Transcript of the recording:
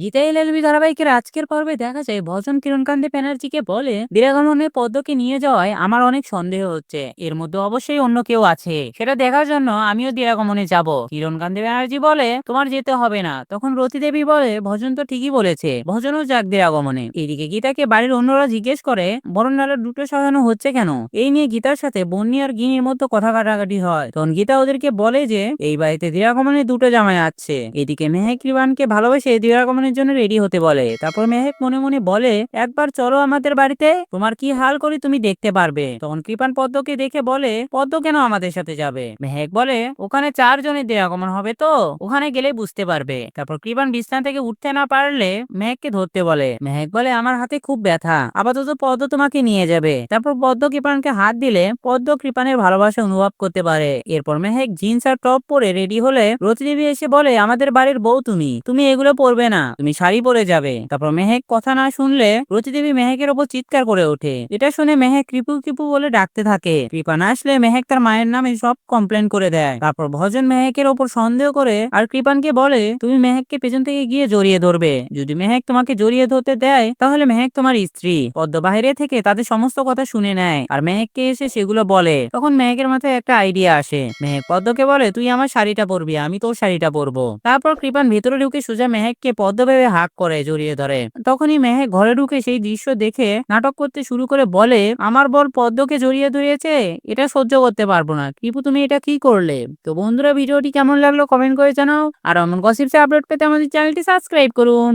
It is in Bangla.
গীতা এলএলবি ধারাবাহিকের আজকের পর্বে দেখা যায়, ভজন কিরণকান্তি ব্যানার্জিকে বলে বীরাগমনে পদ্মকে নিয়ে যাওয়ায় আমার অনেক সন্দেহ হচ্ছে। এর মধ্যে অবশ্যই অন্য কেউ আছে। সেটা দেখার জন্য আমিও দিরাগমনে যাব। কিরণকান্তি ব্যানার্জি বলে, তোমার যেতে হবে না। তখন রতি দেবী বলে, ভজন তো ঠিকই বলেছে। ভজনও যাক দিরাগমনে। এদিকে গীতাকে বাড়ির অন্যরা জিজ্ঞেস করে বরণডালা দুটো সাজানো হচ্ছে কেন? এই নিয়ে গীতার সাথে বন্যি আর গিনির মধ্যে কথা কাটাকাটি হয়। তখন গীতা ওদেরকে বলে যে, এই বাড়িতে দিরাগমনে দুটো জামাই আছে। এদিকে মেহেক ভালোবেসে দিরাগমনের জন্য রেডি হতে বলে। তারপর মেহেক মনে মনে বলে, একবার চলো আমাদের বাড়িতে, তোমার কি হাল করি তুমি দেখতে পারবে? তখন কৃপান পদ্মকে দেখে বলে, পদ্ম কেন আমাদের সাথে যাবে? মেহেক বলে, ওখানে চারজনের দিরাগমন হবে তো? ওখানে গেলে বুঝতে পারবে। তারপর কৃপান বিছানা থেকে উঠতে না পারলে মেহেককে ধরতে বলে, মেহেক বলে, আমার হাতে খুব ব্যথা। আপাতত পদ্ম তোমাকে নিয়ে যাবে। তারপর পদ্ম কৃপানকে হাত দিলে, পদ্ম কৃপানের ভালোবাসা অনুভব করতে পারে। এরপর মেহেক জিন্স আর টপ পরে রেডি হলে রতিদেবী এসে বলে, আমাদের বাড়ির বউ তুমি। তুমি এগুলো পরবে না। তুমি শাড়ি পরে যাবে। তারপর মেহেক কথা না শুনলে রতিদেবী মেহেকের ওপর চিৎকার করে ওঠে। এটা শুনে মেহেক কৃপু কৃপু বলে ডাকতে থাকে। কৃপা না আসলে মেহেক তার মায়ের নামে সব কমপ্লেন করে দেয়। তারপর ভজন মেহেকের ওপর সন্দেহ করে আর কৃপানকে বলে, তুমি মেহেককে পেছন থেকে গিয়ে জড়িয়ে ধরবে। যদি মেহেক তোমাকে জড়িয়ে ধরতে দেয়, তাহলে মেহেক তোমার স্ত্রী। পদ্ম বাইরে থেকে তাদের সমস্ত কথা শুনে নেয়। আর মেহেককে এসে সেগুলো বলে। তখন মেহেকের মাথায় একটা আইডিয়া আসে। মেহেক পদ্মকে বলে, তুই আমার শাড়িটা পরবি, আমি তোর শাড়িটা পরবো। তারপর কৃপান ভেতরে ঢুকে সোজা মেহেককে পদ্ম ভেবে হাক করে জড়িয়ে ধরে। তখনই মেহে ঘরে ঢুকে সেই দৃশ্য দেখে নাটক করতে শুরু করে বলে, আমার বল পদ্মকে জড়িয়ে ধরেছে, এটা সহ্য করতে পারব না। কিপু তুমি এটা কি করলে? তো বন্ধুরা, ভিডিওটি কেমন লাগল কমেন্ট করে জানাও। আর অমন গসিপসে আপলোড পেতে আমাদের চ্যানেলটি সাবস্ক্রাইব করুন।